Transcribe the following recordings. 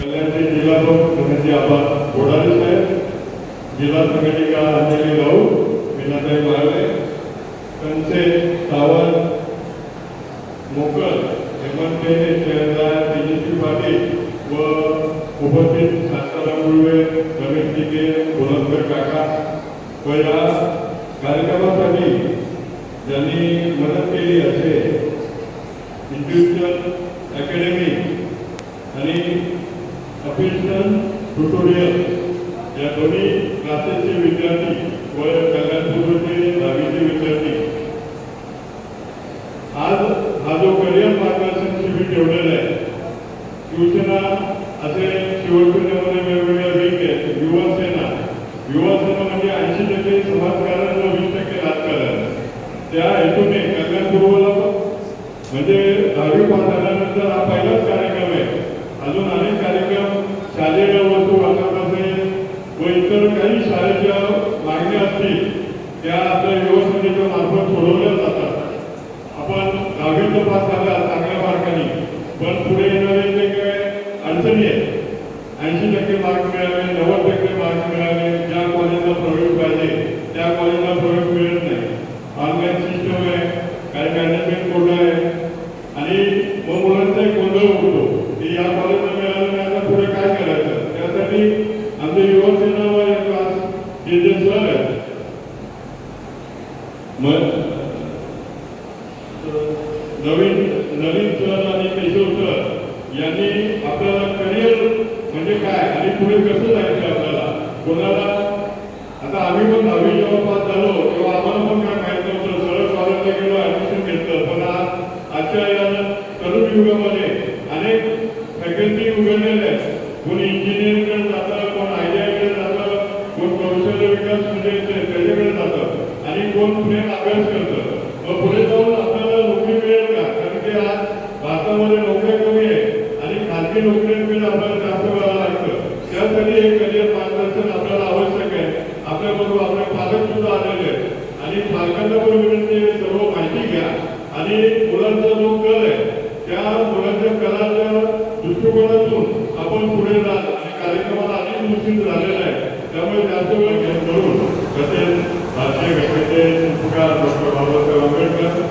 कल्याणचे जिल्हा प्रमुख म्हणजे धनंजय आबा बोडारे साहेब जिल्हा संघटिका अंजली राऊत मीनाताई महाले कंचे सावंत मोकल हेमंत शहरदार तेजस्वी पाटील व उपस्थित शास्त्राराम मुळवे रमेश टिके गोलंबर काका व या कार्यक्रमासाठी ज्यांनी मदत केली असे इंडिव्हिज्युअल अकॅडमी अफिशियल ट्युटोरियल या दोन्ही क्लासेसचे विद्यार्थी व कल्याणपूर्वचे दहावीचे विद्यार्थी. आज हा जो करिअर मार्गदर्शन शिबिर ठेवलेला आहे शिवसेना असे शिवसेनेमध्ये वेगवेगळ्या विंग आहेत युवासेना युवासेना म्हणजे ऐंशी टक्के समाजकारण व वीस टक्के राजकारण. त्या हेतूने कल्याणपूर्वला म्हणजे दहावी पास झाल्यानंतर हा पहिलाच कार्यक्रम आहे. अजून अनेक शालेय वस्तू वाटप व इतर काही शाळेच्या मागण्या असतील त्या आपल्या युवसनेच्या मार्फत सोडवल्या जातात आपण दहावीत पास झाला चांगल्या मार्काने पण पुढे येणारे जे काय अडचणी आहेत ऐंशी टक्के मार्क मिळाले नव्वद टक्के मार्क मिळाले ज्या कॉलेजला प्रवेश पाहिजे त्या कॉलेजला प्रवेश मिळत नाही ऑनलाईन सिस्टम आहे काही मॅनेजमेंट कोड आहे आणि मग मुलांचा एक गोंधळ उठतो की या कॉलेजला मिळालं नाही आता पुढे काय करायचं त्यासाठी आमच्या युवसेना व या क्लास जे जे सर आहेत मग नवीन नवीन सर आणि केशव सर यांनी आपल्याला करिअर म्हणजे काय आणि पुढे कसं जायचं आपल्याला कोणाला आता आम्ही पण दहावी जेव्हा पास झालो तेव्हा आम्हाला पण काय माहीत नव्हतं सरळ कॉलेजला गेलो ऍडमिशन घेतलं पण आज आजच्या या तरुण युगामध्ये अनेक फॅकल्टी उघडलेल्या आहेत कोणी इंजिनिअरिंगकडे जातं कोण आय टी आयकडे जातं कोण कौशल्य विकास म्हणजे ते- त्याच्याकडे जातं आणि कोण पुढे अभ्यास करतं मग पुढे जाऊन आपल्याला नोकरी मिळेल का कारण की आज भारतामध्ये नोकऱ्या कमी आहे आणि खाजगी नोकऱ्यांकडे आपल्याला जास्त करावं लागतं त्यासाठी हे करिअर मार्गदर्शन आपल्याला आवश्यक आहे आपल्याबरोबर आपले पालक सुद्धा आलेले आहेत आणि पालकांना पण विनंती आहे, सर्व माहिती घ्या आणि मुलांचा जो कल आहे त्या मुलांच्या कलाच्या दृष्टिकोनातून आपण पुढे जात आणि कार्यक्रमाला अधिक गोष्टी झालेला आहे. त्यामुळे जास्त वेळ घेत करून तसेच भारतीय घटनेचे शिल्पकार डॉक्टर बाबासाहेब आंबेडकर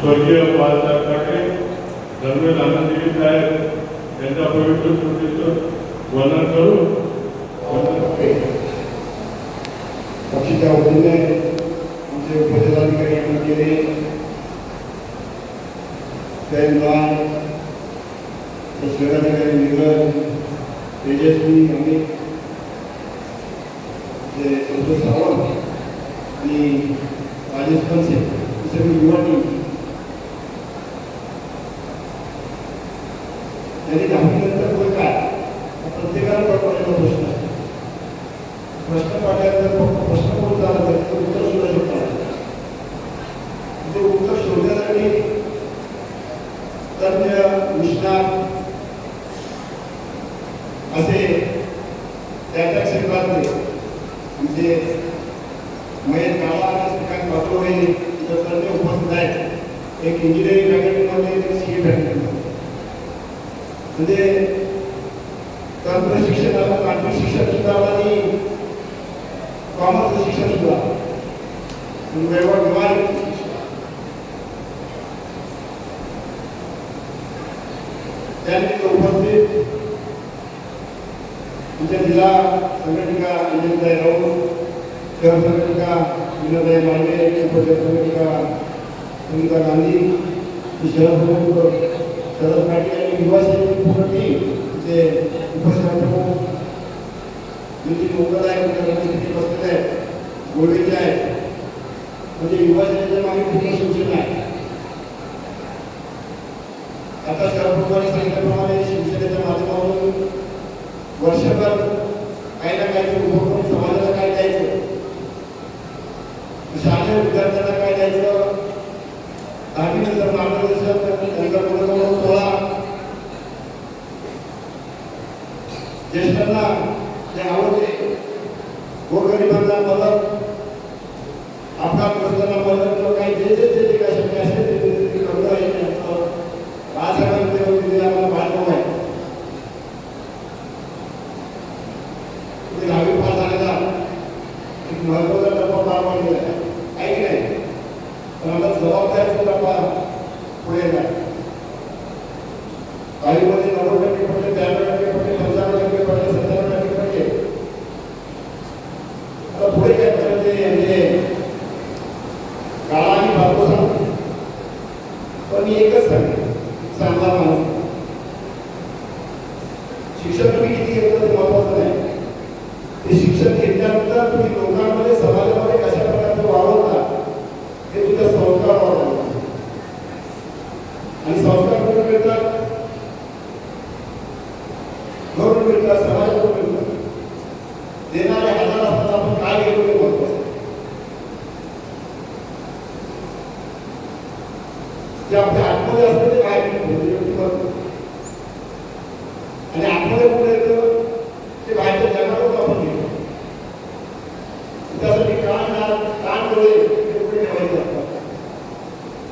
स्वर्गीय बाळासाहेब ठाकरे धर्मेंद्र आनंदगिरी साहेब यांच्या पवित्र स्मृतीचं वर्णन करून पक्षाच्या वतीने जे उपजिल्हाधिकारी यांनी केले. त्यांना शहराधिकारी नीरज तेजस्वी अमित जे संतोष सावंत आणि राजेश खनसे ही सगळी युवा टीम त्यांनी दहावीनंतर कोण काय? हा प्रत्येकाला पडलेला प्रश्न आहे. प्रश्न पाठवल्यानंतर फक्त प्रश्न कोण झाला तर उत्तर सुद्धा शोधतात ते उत्तर शोधण्यासाठी तज्ञ असे त्या त्या क्षेत्रातले म्हणजे महेश काळा आणि श्रीकांत पाटोळे इतर उपस्थित आहेत. एक इंजिनिअरिंग फॅकल्टीमध्ये एक सी ए फॅकल्टीमध्ये म्हणजे तंत्र शिक्षण तांत्रिक शिक्षण सुद्धा आणि कॉमर्सचं शिक्षण सुद्धा. म्हणजे गांधी ही शरद पाटील आणि पूर्ण टीम जे नितीन तिथे बसलेले आहेत गोळवेचे आहेत म्हणजे युवा मागे पूर्ण शिवसेना आहे. आता शरद सांगितल्याप्रमाणे शिवसेनेच्या माध्यमातून वर्षभर काही ना काही उपक्रम समाजाला काय द्यायचं शालेय विद्यार्थ्यांना काय द्यायचं? दहावीनंतर मार्गदर्शन त्यांचा गुणगौरव सोहळा ज्येष्ठांना يسمى بكتير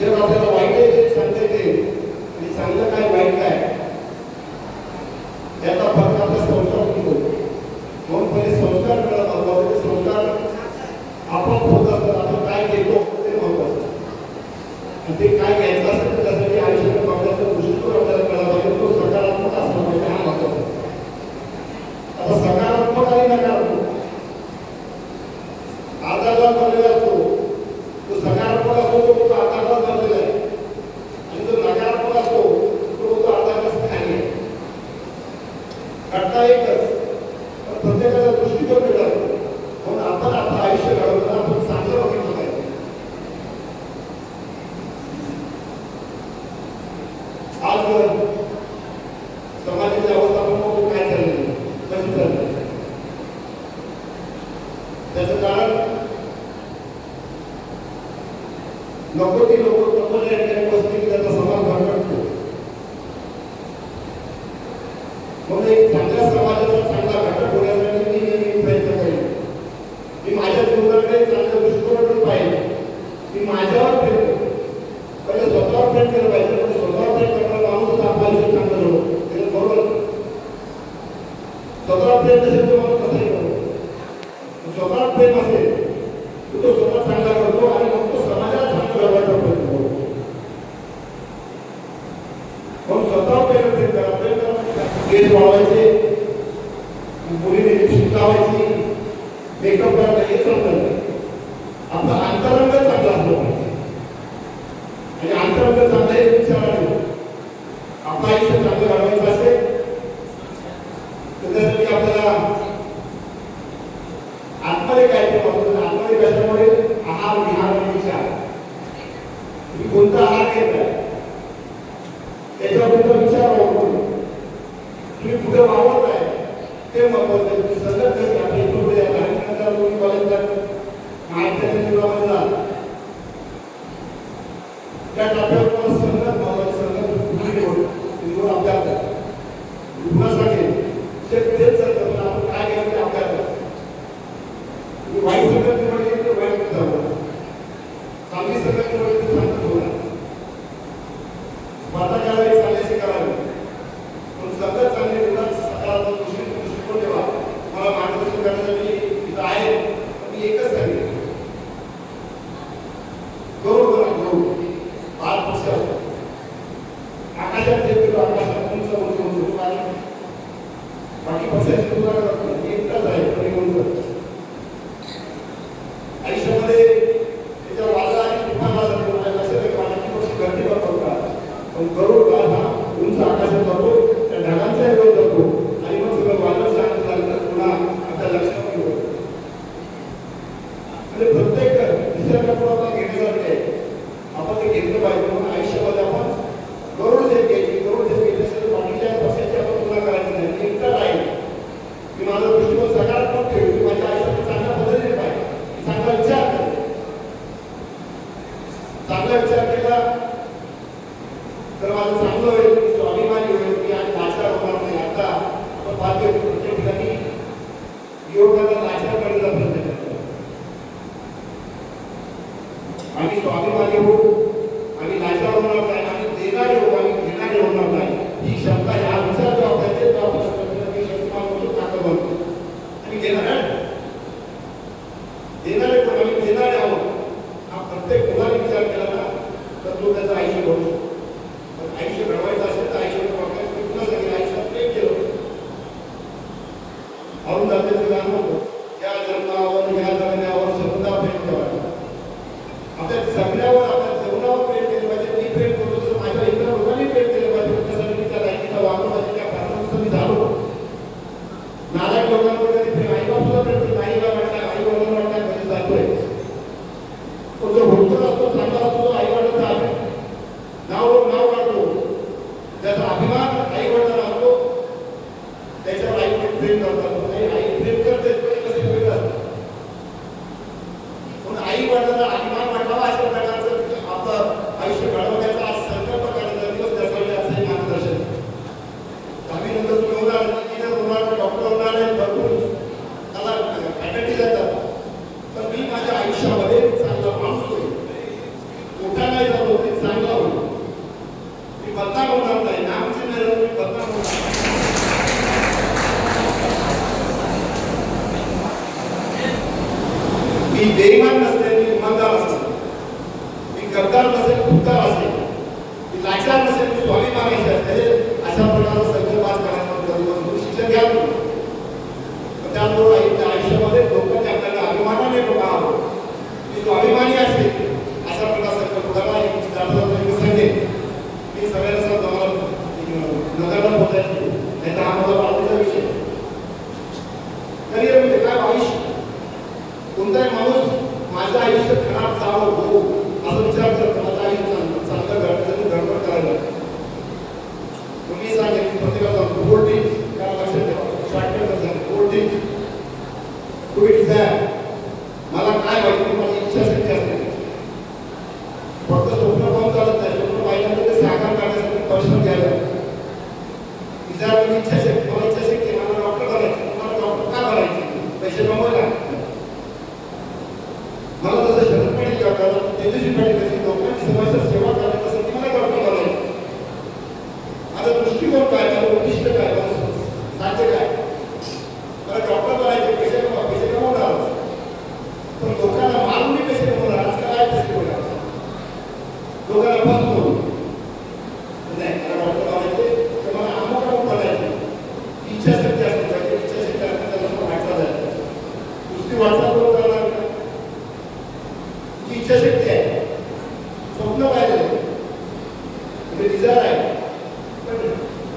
जेव्हा आपल्याला वाईट आहे ते सांगता येते आणि चांगलं काय करता येतच आम्ही स्वाभिमानी होऊ आम्ही नायकावर Este Entonces,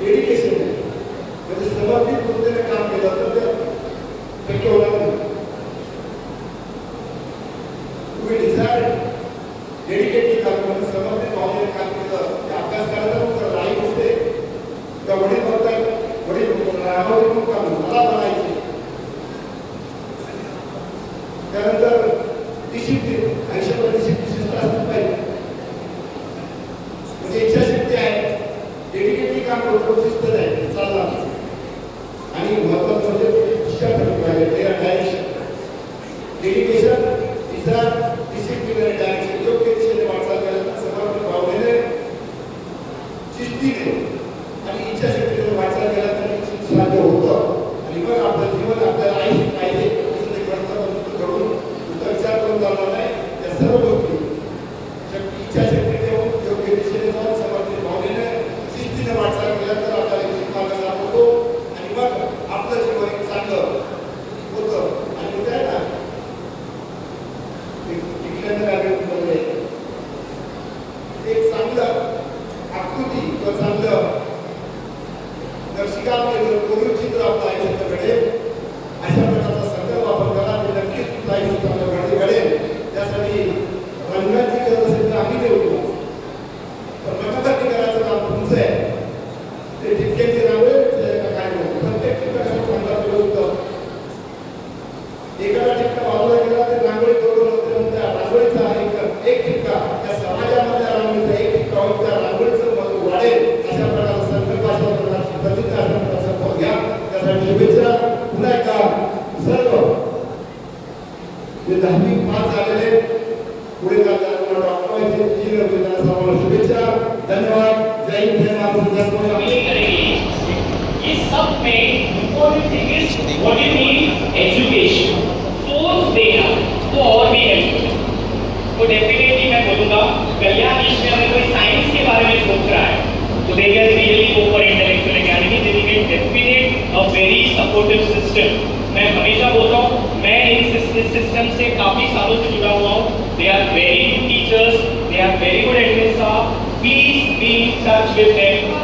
डेडिकेशन आहे. म्हणजे समर्पित पद्धतीने काम केलं तर ते शक्य होणार नाही. community travel जे दहावी पास झालेले पुढे जातात डॉक्टर इंजिनियर सर्वांना शुभेच्छा. धन्यवाद. जय हिंद, जय महाराष्ट्र इस सब में important thing is what is mean education source देना तो और भी हेल्पफुल तो डेफिनेटली मैं बोलूँगा, कल्याण ईस्ट में अगर कोई साइंस के बारे में सोच रहा है तो they can really go for intellectual academy they will definite a very supportive system मैं हमेशा बोलता हूँ इस सिस्टम से काफ़ी सालों से जुड़ा हुआ हूँ। They are very good teachers they are very good admin Saheb please be in touch with them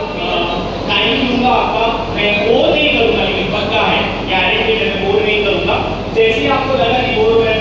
time दूँगा आपका। मैं बोर नहीं करूँगा, लेकिन पक्का है। गारंटी मैं बोर नहीं करूँगा। जैसे आपको लगा कि बोर मैं